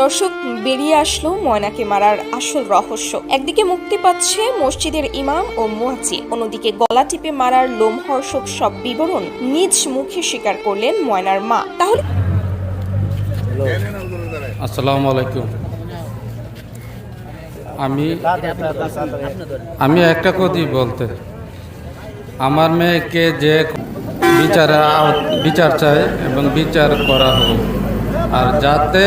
দর্শক বেরিয়ে আসলো ময়নাকে মারার আসল রহস্য। একদিকে মুক্তি পাচ্ছে মসজিদের ইমাম ও মুয়াজ্জিন অন্যদিকে গলা টিপে মারার লোমহর্ষক সব বিবরণ নিজ মুখে স্বীকার করলেন ময়নার মা। তাহলে আসসালামু আলাইকুম। আমি আমি একটা কথাই বলতে। আমার মেয়েকে যে বিচার বিচার চায় এবং বিচার করা হোক আর যাতে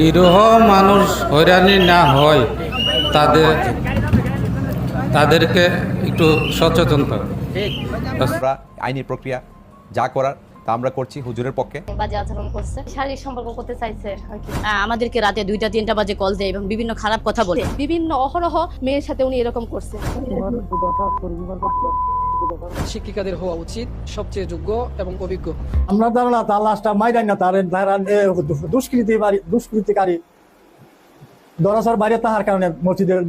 নিরহ মানুষ হয়রানি না হয় তাদের তাদেরকে একটু সচেতন আমরা আইনি প্রক্রিয়া যা করার তা আমরা করছি হুজুরের পক্ষে। বাজে আচরণ করছে। শারীরিক সম্পর্ক করতে চাইছে আমাদেরকে রাতে দুইটা তিনটা বাজে কল দেয় এবং বিভিন্ন খারাপ কথা বলে। বিভিন্ন অহরহ মেয়ের সাথে উনি এরকম করছে। শিক্ষিকাদের হওয়া উচিত সবচেয়ে যোগ্য এবং অভিজ্ঞ। আমরা ধারণা তার লাশটা মাইরাই না তার তারা দুষ্কৃতি দুষ্কৃতিকারী। দরাসর বাইরে তাহার কারণে মসজিদের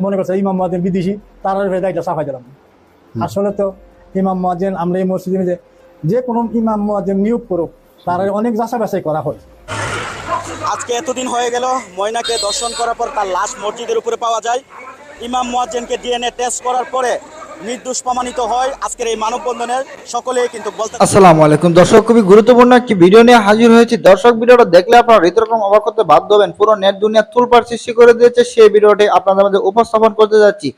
মনে করছে ইমাম বিদেশি তারা দায়িত্ব সাফাই দিলাম। আসলে তো ইমাম মাজেন আমরা এই মসজিদে যে- যে কোনো ইমাম নিয়োগ করুক তার অনেক যাচাই বাছাই করা হয়। আজকে এতদিন হয়ে গেল ময়নাকে দর্শন করার পর তার লাশ মসজিদের উপরে পাওয়া যায়। ইমাম মুয়াজ্জেনকে ডিএনএ টেস্ট করার পরে নির্দোষ প্রমাণিত হয় আজকের এই মানববন্ধনের সকলে কিন্তু বলতে আসসালামু আলাইকুম। দর্শক, খুবই গুরুত্বপূর্ণ একটি ভিডিও নিয়ে হাজির হয়েছি। দর্শক, ভিডিওটা দেখলে আপনারা হৃদরকম অবাক করতে বাধ্য হবেন। পুরো নেট দুনিয়া তুলপার সৃষ্টি করে দিয়েছে। সেই ভিডিওটি আপনাদের মধ্যে উপস্থাপন করতে যাচ্ছি।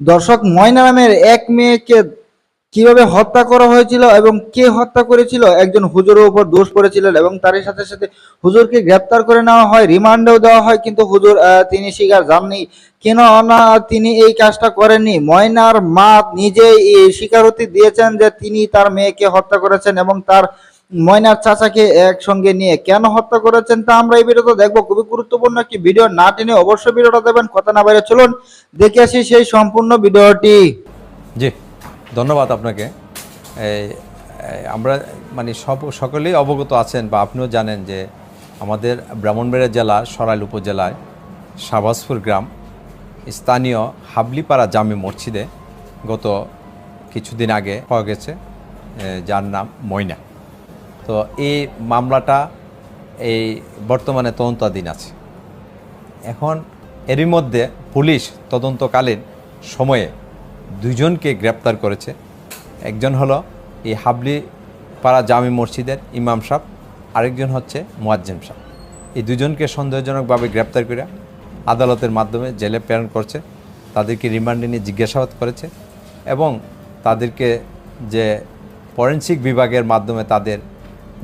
দর্শক, ময়না নামের এক মেয়েকে কীভাবে হত্যা করা হয়েছিল এবং কে হত্যা করেছিল, একজন হুজুরের উপর দোষ পড়েছিলেন এবং তারই সাথে সাথে হুজুরকে গ্রেপ্তার করে নেওয়া হয়, রিমান্ডেও দেওয়া হয়, কিন্তু হুজুর তিনি স্বীকার যাননি কেন না, তিনি এই কাজটা করেননি? ময়নার মা নিজেই এই স্বীকারোক্তি দিয়েছেন যে তিনি তার মেয়েকে হত্যা করেছেন এবং তার ময়নার চাচাকে একসঙ্গে নিয়ে। কেন হত্যা করেছেন তা আমরা এই ভিডিওতে দেখব। খুবই গুরুত্বপূর্ণ একটি ভিডিও, না টেনে অবশ্যই ভিডিওটা দেবেন। কথা না বাইরে চলুন, দেখে আসি সেই সম্পূর্ণ ভিডিওটি। জি। ধন্যবাদ আপনাকে। আমরা মানে সব, সকলেই অবগত আছেন বা আপনিও জানেন যে আমাদের ব্রাহ্মণবাড়িয়া জেলা, সরাইল উপজেলায় শাহবাজপুর গ্রাম স্থানীয় হাবলিপাড়া জামে মসজিদে গত কিছুদিন আগে পাওয়া গেছে যার নাম ময়না। তো এই মামলাটা এই বর্তমানে তদন্তাধীন আছে। এখন এরই মধ্যে পুলিশ তদন্তকালীন সময়ে দুজনকে গ্রেপ্তার করেছে। একজন হলো এই হাবলি পাড়া জামি মসজিদের ইমাম সাহ আরেকজন হচ্ছে মুয়াজ্জেম সাহ এই দুজনকে সন্দেহজনকভাবে গ্রেপ্তার করে আদালতের মাধ্যমে জেলে প্রেরণ করছে, তাদেরকে রিমান্ডে নিয়ে জিজ্ঞাসাবাদ করেছে এবং তাদেরকে যে ফরেন্সিক বিভাগের মাধ্যমে তাদের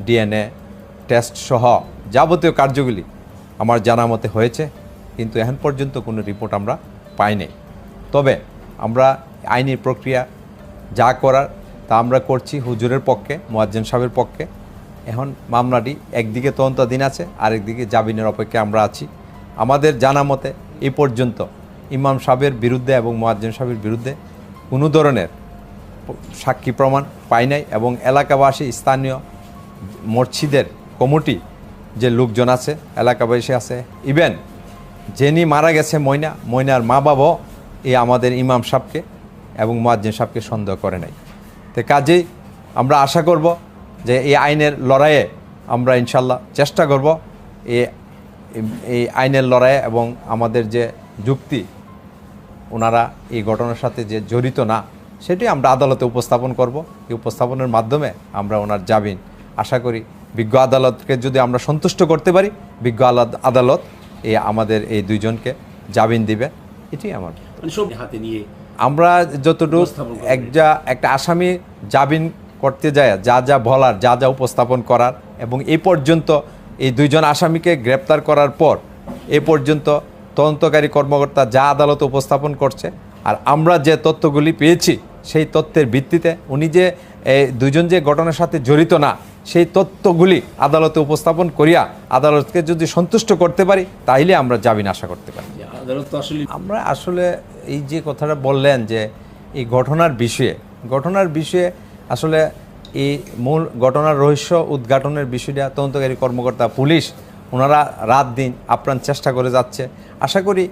ডিএনএ টেস্ট সহ যাবতীয় কার্যগুলি আমার জানা মতে হয়েছে, কিন্তু এখন পর্যন্ত কোনো রিপোর্ট আমরা পাইনি। তবে আমরা আইনি প্রক্রিয়া যা করার তা আমরা করছি হুজুরের পক্ষে মোয়াজ্জেম সাহেবের পক্ষে। এখন মামলাটি একদিকে তদন্তাধীন আছে, আরেকদিকে জামিনের অপেক্ষায় আমরা আছি। আমাদের জানা মতে এ পর্যন্ত ইমাম সাহেবের বিরুদ্ধে এবং মোয়াজ্জেম সাহেবের বিরুদ্ধে কোনো ধরনের সাক্ষী প্রমাণ পাই নাই এবং এলাকাবাসী স্থানীয় মসজিদের কমিটি যে লোকজন আছে, এলাকাবাসী আছে, ইভেন যিনি মারা গেছে ময়না, ময়নার মা বাবাও এই আমাদের ইমাম সাহেবকে এবং মুয়াজ্জিন সাহেবকে সন্দেহ করে নাই। তো কাজেই আমরা আশা করব যে এই আইনের লড়াইয়ে আমরা ইনশাল্লাহ চেষ্টা করব এই এই আইনের লড়াইয়ে এবং আমাদের যে যুক্তি, ওনারা এই ঘটনার সাথে যে জড়িত না, সেটি আমরা আদালতে উপস্থাপন করব। এই উপস্থাপনের মাধ্যমে আমরা ওনার জামিন আশা করি বিজ্ঞ আদালতকে যদি আমরা সন্তুষ্ট করতে পারি, বিজ্ঞ আদালত এই আমাদের এই দুইজনকে জামিন দিবে। এটি আমার। হাতে নিয়ে আমরা যতটুকু এক যা একটা আসামি জামিন করতে যায় যা যা বলার যা যা উপস্থাপন করার এবং এই পর্যন্ত এই দুইজন আসামিকে গ্রেপ্তার করার পর এ পর্যন্ত তদন্তকারী কর্মকর্তা যা আদালত উপস্থাপন করছে আর আমরা যে তথ্যগুলি পেয়েছি সেই তথ্যের ভিত্তিতে উনি যে এই দুজন যে ঘটনার সাথে জড়িত না সেই তথ্যগুলি আদালতে উপস্থাপন করিয়া আদালতকে যদি সন্তুষ্ট করতে পারি তাইলে আমরা জামিন আশা করতে পারি। আমরা আসলে এই যে কথাটা বললেন যে এই ঘটনার বিষয়ে ঘটনার বিষয়ে আসলে এই মূল ঘটনার রহস্য উদ্ঘাটনের বিষয়টা তদন্তকারী কর্মকর্তা পুলিশ ওনারা রাত দিন আপ্রাণ চেষ্টা করে যাচ্ছে। আশা করি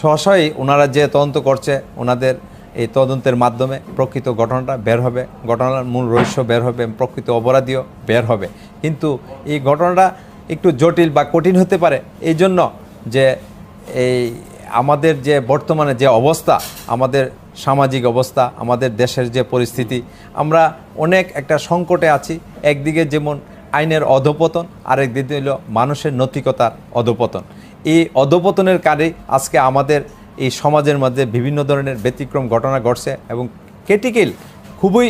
সহসাই ওনারা যে তদন্ত করছে, ওনাদের এই তদন্তের মাধ্যমে প্রকৃত ঘটনাটা বের হবে, ঘটনার মূল রহস্য বের হবে, প্রকৃত অপরাধীও বের হবে। কিন্তু এই ঘটনাটা একটু জটিল বা কঠিন হতে পারে এই জন্য যে এই আমাদের যে বর্তমানে যে অবস্থা, আমাদের সামাজিক অবস্থা, আমাদের দেশের যে পরিস্থিতি, আমরা অনেক একটা সংকটে আছি। একদিকে যেমন আইনের অধপতন, আরেক দিকে হলো মানুষের নৈতিকতার অধপতন। এই অধপতনের কারণে আজকে আমাদের এই সমাজের মধ্যে বিভিন্ন ধরনের ব্যতিক্রম ঘটনা ঘটছে এবং ক্রিটিক্যাল খুবই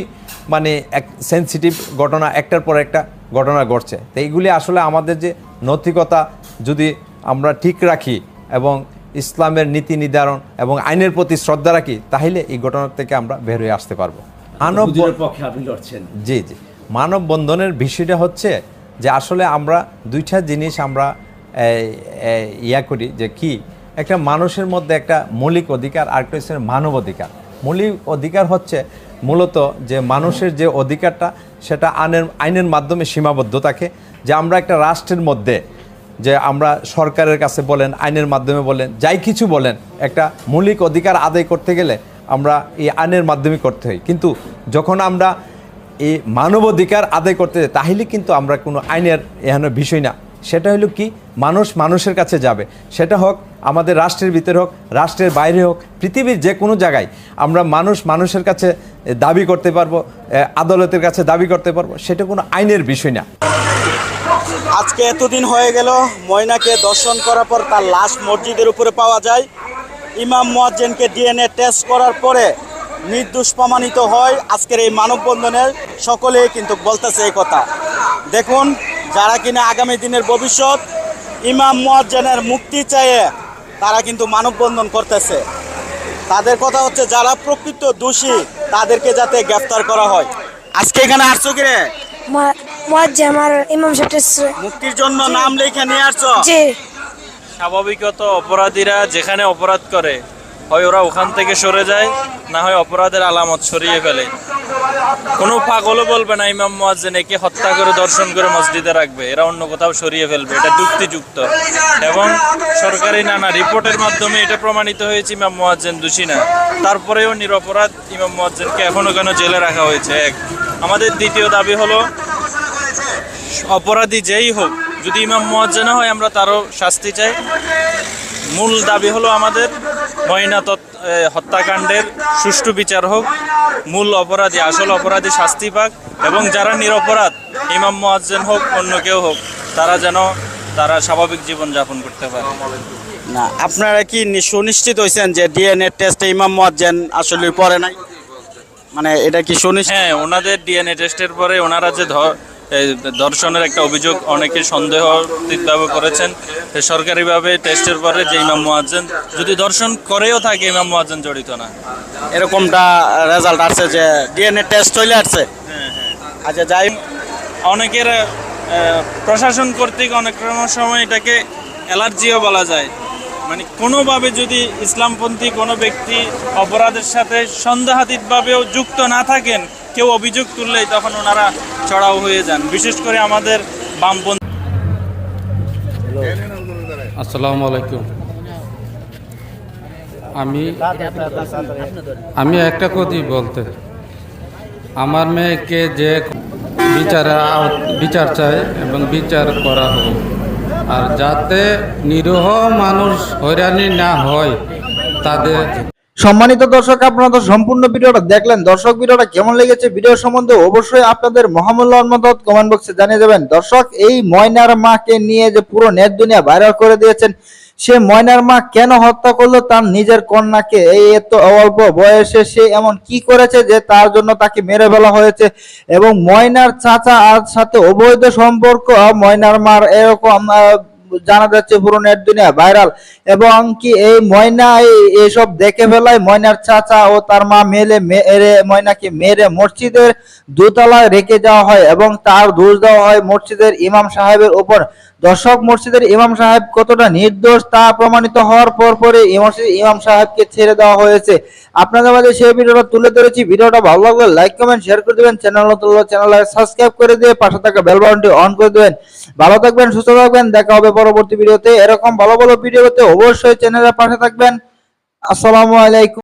মানে এক সেন্সিটিভ ঘটনা, একটার পর একটা ঘটনা ঘটছে। তো এইগুলি আসলে আমাদের যে নৈতিকতা যদি আমরা ঠিক রাখি এবং ইসলামের নীতি নির্ধারণ এবং আইনের প্রতি শ্রদ্ধা রাখি তাহলে এই ঘটনা থেকে আমরা বের হয়ে আসতে পারব। মানব পক্ষে আপনি লড়ছেন। জি জি। মানববন্ধনের বিষয়টা হচ্ছে যে আসলে আমরা দুইটা জিনিস আমরা ইয়া করি যে কি একটা মানুষের মধ্যে একটা মৌলিক অধিকার আর একটা হচ্ছে মানব অধিকার। মৌলিক অধিকার হচ্ছে মূলত যে মানুষের যে অধিকারটা সেটা আইনের আইনের মাধ্যমে সীমাবদ্ধ থাকে যে আমরা একটা রাষ্ট্রের মধ্যে যে আমরা সরকারের কাছে বলেন, আইনের মাধ্যমে বলেন, যাই কিছু বলেন, একটা মৌলিক অধিকার আদায় করতে গেলে আমরা এই আইনের মাধ্যমে করতে হয়। কিন্তু যখন আমরা এই মানবাধিকার আদায় করতে যাই, তাহলে কিন্তু আমরা কোনো আইনের এখানে বিষয় না। সেটা হলো কি, মানুষ মানুষের কাছে যাবে। সেটা হোক, আমাদের রাষ্ট্রের ভিতরে হোক, রাষ্ট্রের বাইরে হোক, পৃথিবীর যে কোনো জায়গায় আমরা মানুষ মানুষের কাছে দাবি করতে পারব আদালতের কাছে দাবি করতে পারব, সেটা কোনো আইনের বিষয় না। আজকে এতদিন হয়ে গেল, ময়নাকে দর্শন করার পর তার লাশ মসজিদের উপরে পাওয়া যায়। ইমাম মুয়াজ্জেনকে ডিএনএ টেস্ট করার পরে নির্দোষ প্রমাণিত হয় আজকের এই মানববন্ধনের সকলেই কিন্তু বলতেছে এই কথা। দেখুন, যারা কিনা আগামী দিনের ভবিষ্যৎ, ইমাম মুয়াজ্জেনের মুক্তি চেয়ে তারা কিন্তু মানববন্ধন করতেছে। তাদের কথা হচ্ছে, যারা প্রকৃত দোষী, তাদেরকে যাতে গ্রেফতার করা হয়। আজকে এখানে আসছো কিরে? আমার ইমাম সাহেব মুক্তির জন্য নাম লেখা নিয়ে আসছো? জি। স্বাভাবিকত অপরাধীরা যেখানে অপরাধ করে হয় ওরা ওখান থেকে সরে যায় না হয় অপরাধের আলামত সরিয়ে ফেলে। কোনো পাগলও বলবে না ইমাম মুয়াজ্জিন একে হত্যা করে দর্শন করে মসজিদে রাখবে। এরা অন্য কোথাও সরিয়ে ফেলবে এটা যুক্তিযুক্ত। এবং সরকারি নানা রিপোর্টের মাধ্যমে এটা প্রমাণিত হয়েছে ইমাম মুয়াজ্জিন দোষী না। তারপরেও নিরপরাধ ইমাম মুয়াজ্জিনকে এখনও কেন জেলে রাখা হয়েছে? এক। আমাদের দ্বিতীয় দাবি হলো অপরাধী যেই হোক যদি ইমাম মুয়াজ্জেনা হয় আমরা তারও শাস্তি চাই। মূল দাবি হলো আমাদের ময়না হত্যাকাণ্ডের সুষ্ঠু বিচার হোক মূল অপরাধী আসল অপরাধী শাস্তি পাক এবং যারা নিরপরাধ ইমাম মুয়াজ্জেন হোক অন্য কেউ হোক তারা যেন তারা স্বাভাবিক জীবন যাপন করতে পারে। না আপনারা কি সুনিশ্চিত হয়েছেন যে ডিএনএ টেস্টে ইমাম মোয়াজ্জেন আসলে পড়ে নাই? মানে এটা কি সুনিশ্চিত? হ্যাঁ ওনাদের ডিএনএ টেস্টের পরে ওনারা যে ধ- এই ধর্ষণের একটা অভিযোগ অনেকে সন্দেহ সন্দেহভাবে করেছেন। সরকারিভাবে টেস্টের পরে যে ইমাম মুয়াজ্জেন যদি ধর্ষণ করেও থাকে ইমাম মুয়াজ্জেন জড়িত না। এরকমটা রেজাল্ট আসছে যে ডিএনএ টেস্ট চলে আসছে। আচ্ছা যাই অনেকের প্রশাসন কর্তৃক অনেক সময় এটাকে অ্যালার্জিও বলা যায়। মানে কোনোভাবে যদি ইসলামপন্থী কোনো ব্যক্তি অপরাধের সাথে সন্দেহাতীতভাবেও যুক্ত না থাকেন কেউ অভিযোগ তুললেই তখন ওনারা চড়াও হয়ে যান, বিশেষ করে আমাদের বামপন্থী। আসসালামু আলাইকুম। আমি আমি একটা কথাই বলতে। আমার মেয়েকে যে বিচার বিচার চায় এবং বিচার করা হোক, আর যাতে নিরীহ মানুষ হয়রানি না হয়, তাদের সম্মানিত দর্শক, আপনারা তো সম্পূর্ণ ভিডিওটা দেখলেন। দর্শক, ভিডিওটা কেমন লেগেছে ভিডিও সম্বন্ধে অবশ্যই আপনাদের মহামূল্যবান মতামত কমেন্ট বক্সে জানিয়ে যাবেন দর্শক, এই ময়নার মাকে নিয়ে যে পুরো নেট দুনিয়া ভাইরাল করে দিয়েছেন, সে ময়নার মা কেন হত্যা করল তার নিজের কন্যাকে? এই এত অল্প বয়সে সে এমন কি করেছে যে তার জন্য তাকে মেরে ফেলা হয়েছে? এবং ময়নার চাচা আর সাথে অবৈধ সম্পর্ক, ময়নার মার এরকম জানা যাচ্ছে পুরনের দিনে ভাইরাল। এবং কি এই ময়না এই- এইসব দেখে ফেলায় ময়নার চাচা ও তার মা মেলে মেরে ময়নাকে মেরে মসজিদের দোতলায় রেখে যাওয়া হয় এবং তার দোষ দেওয়া হয় মসজিদের ইমাম সাহেবের উপর। দর্শক মসজিদের ইমাম সাহেব কতটা নির্দোষ তা প্রমাণিত হওয়ার পর পরে ইমাম সাহেবকে ছেড়ে দেওয়া হয়েছে। আপনাদের মাঝে সেই ভিডিওটা তুলে ধরেছি। ভিডিওটা ভালো লাগলে লাইক কমেন্ট শেয়ার করে দেবেন। চ্যানেল চ্যানেল সাবস্ক্রাইব করে দিয়ে পাশে থাকা বেল বাটনটি অন করে দেবেন। ভালো থাকবেন, সুস্থ থাকবেন। দেখা হবে পরবর্তী ভিডিওতে। এরকম ভালো ভালো ভিডিওতে অবশ্যই চ্যানেলের পাশে থাকবেন। আসসালামু আলাইকুম।